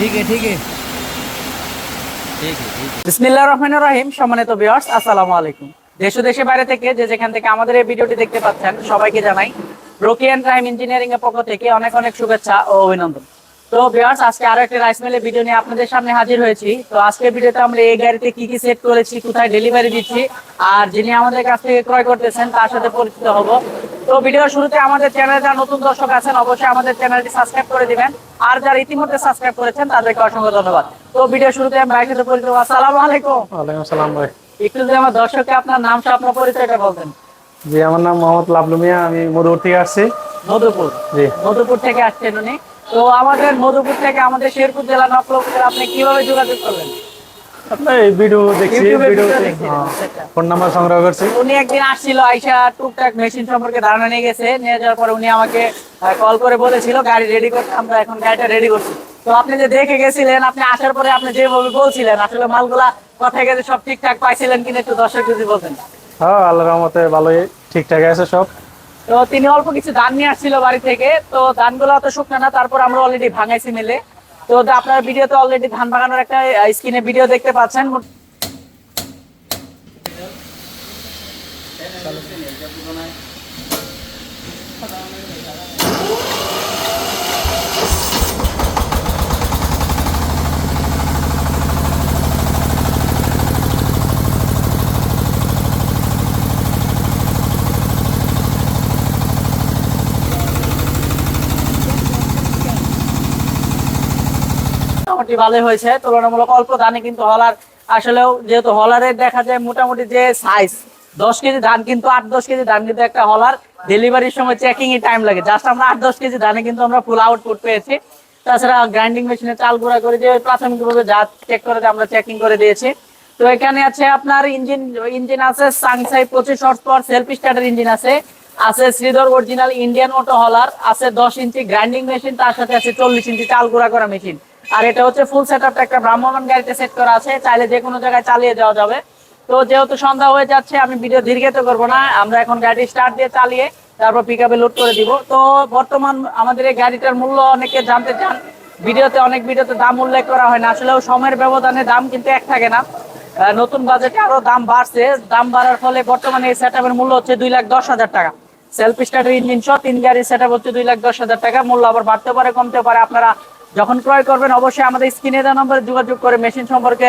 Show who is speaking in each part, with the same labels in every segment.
Speaker 1: ঠিক ঠিক রহিম, সম্মানিত আসসালামু আলাইকুম। বাইরে থেকে যে যেখান থেকে আমাদের এই ভিডিওটি দেখতে পাচ্ছেন, সবাইকে জানাই ইঞ্জিনিয়ারিং এর পক্ষ থেকে অনেক অনেক শুভেচ্ছা ও অভিনন্দন। তো ভিউয়ার্স আজকে আরও একটা রাইস মিলের ভিডিও নিয়ে আপনাদের সামনে হাজির হয়েছি। তো আজকের ভিডিওতে আমরা এই গাড়িতে কি কি সেট করেছি কোথায় ডেলিভারি দিচ্ছি আর যিনি আমাদের কাছ থেকে ক্রয় করতেছেন তার সাথে পরিচিত হব। তো ভিডিওর শুরুতে আমাদের চ্যানেলে যারা নতুন দর্শক আছেন অবশ্যই আমাদের চ্যানেলটি সাবস্ক্রাইব করে দিবেন। আর যারা ইতিমধ্যে সাবস্ক্রাইব করেছেন তাদেরকে অসংখ্য ধন্যবাদ। তো ভিডিও শুরুতে আমি ভাইয়ের সাথে পরিচিত। আসসালামু আলাইকুম।
Speaker 2: ওয়ালাইকুম সালাম ভাই।
Speaker 1: একটু যদি আমার দর্শককে আপনার নাম সহ আপনার পরিচয়টা বলতেন।
Speaker 2: জি আমার নাম মোহাম্মদ লাবলু মিয়া আমি মধুর থেকে আসছি।
Speaker 1: মধুপুর।
Speaker 2: জি।
Speaker 1: মধুপুর থেকে আসছেন উনি। তো আমাদের মধুপুর থেকে আমাদের শেরপুর জেলা নকলপুর আপনি কীভাবে যোগাযোগ করলেন
Speaker 2: আপনার এই ভিডিও দেখছি ভিডিও
Speaker 1: ভিডিও দেখছিলেন।
Speaker 2: ফোন নাম্বার সংগ্রহ করছি।
Speaker 1: উনি একদিন আসছিল আইসা টুকটাক মেশিন সম্পর্কে ধারণা নিয়ে গেছে নিয়ে যাওয়ার পরে উনি আমাকে কল করে বলেছিল গাড়ি রেডি করতে আমরা এখন গাড়িটা রেডি করছি। তো আপনি যে দেখে গেছিলেন আপনি আসার পরে আপনি যেভাবে বলছিলেন আসলে মালগুলা কথায় গেছে সব ঠিকঠাক পাইছিলেন কিনা একটু দর্শক যদি বলতেন।
Speaker 2: হ্যাঁ আল্লাহ রহমতে ভালোই ঠিকঠাক আছে সব।
Speaker 1: তো তিনি অল্প কিছু ধান নিয়ে আসছিল বাড়ি থেকে। তো ধানগুলো অত শুকনো না, তারপর আমরা অলরেডি ভাঙাইছি মিলে। তো আপনার ভিডিওতে অলরেডি ধান ভাঙানোর একটা স্ক্রিনে ভিডিও দেখতে পাচ্ছেন। মোটামুটি ভালোই হয়েছে, তুলনামূলক অল্প ধানে কিন্তু হলার। আসলেও যেহেতু হলারের দেখা যায় মোটামুটি যে সাইজ দশ কেজি ধান কিন্তু আট দশ কেজি ধান কিন্তু একটা হলার। ডেলিভারির সময় চেকিং এ টাইম লাগে। জাস্ট আমরা আট দশ কেজি ধানে কিন্তু আমরা ফুল আউটপুট পেয়েছি। তাছাড়া গ্রাইন্ডিং মেশিনে চাল গুঁড়া করে যে প্রাথমিকভাবে যা চেক করে আমরা চেকিং করে দিয়েছি। তো এখানে আছে আপনার ইঞ্জিন ইঞ্জিন আছে সাংসাই পঁচিশ horse power self starter engine আছে। আছে Sridhar original Indian auto huller আছে দশ ইঞ্চি গ্রাইন্ডিং মেশিন তার সাথে আছে চল্লিশ ইঞ্চি চাল গুঁড়া করা মেশিন আর এটা হচ্ছে ফুল সেট একটা ভ্রাম্যমান গাড়িতে সেট করা আছে, চাইলে যে কোনো জায়গায় চালিয়ে যাওয়া যাবে। তো যেহেতু সন্ধ্যা হয়ে যাচ্ছে, আমি ভিডিও দীর্ঘায়িত করব না, আমরা এখন গাড়ি স্টার্ট দিয়ে চালিয়ে তারপর পিক আপে লোড করে দিব। তো বর্তমান আমাদের এই গাড়িটার মূল্য অনেকে জানতে চান, ভিডিওতে অনেক ভিডিওতে দাম উল্লেখ করা হয় না। আসলেও সময়ের ব্যবধানে দাম কিন্তু এক থাকে না। নতুন বাজেটে আরও দাম বাড়ছে। দাম বাড়ার ফলে বর্তমানে এই সেট মূল্য হচ্ছে দুই লাখ দশ হাজার টাকা। সেলফ স্টার্টার ইঞ্জিন সহ তিন গাড়ির সেট হচ্ছে দুই লাখ দশ হাজার টাকা। মূল্য আবার বাড়তে পারে, কমতে পারে। আপনারা যখন ক্রয় করবেন অবশ্যই আমাদের স্ক্রিনে দেওয়া নম্বরে যোগাযোগ করে মেশিন সম্পর্কে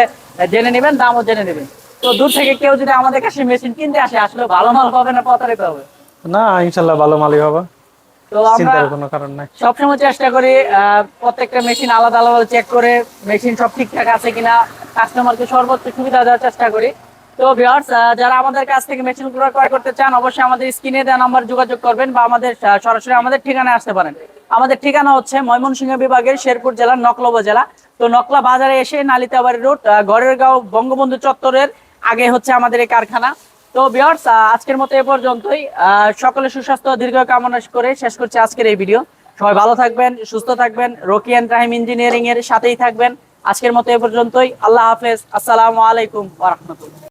Speaker 1: জেনে নেবেন দামও জেনে নেবেন। তো দূর থেকে কেউ যদি আমাদের কাছে মেশিন কিনতে আসে আসলে ভালো মাল পাবে না প্রতারিত হবে?
Speaker 2: না ইনশাল্লাহ ভালো মালই হবে।
Speaker 1: তো আমরা
Speaker 2: কোনো কারণ নাই।
Speaker 1: সবসময় চেষ্টা করি প্রত্যেকটা মেশিন আলাদা আলাদা চেক করে মেশিন সব ঠিকঠাক আছে কিনা কাস্টমারকে সর্বোচ্চ সুবিধা দেওয়ার চেষ্টা করি। তো ভিউয়ার্স যারা আমাদের কাছ থেকে মেশিন ক্রয় করতে চান অবশ্যই আমাদের স্ক্রিনে দেওয়া নাম্বার যোগাযোগ করবেন বা আমাদের সরাসরি আমাদের ঠিকানায় আসতে পারেন। আমাদের ঠিকানা হচ্ছে ময়মনসিংহ বিভাগের শেরপুর জেলার নকলা উপজেলা। তো নকলা বাজারে এসে নালিতাবাড়ি রোড গড়ের গাঁও বঙ্গবন্ধু চত্বরের আগে হচ্ছে আমাদের এই কারখানা। তো ভিউয়ার্স আজকের মতো এ পর্যন্তই। সকলে সুস্বাস্থ্য, দীর্ঘ কামনা করে শেষ করছি আজকের এই ভিডিও সবাই ভালো থাকবেন, সুস্থ থাকবেন। রোকিয়ান টাইম ইঞ্জিনিয়ারিং এর সাথেই থাকবেন। আজকের মতো এ পর্যন্তই। আল্লাহ হাফেজ। আসসালামু আলাইকুম রাহমাতুল্লাহ।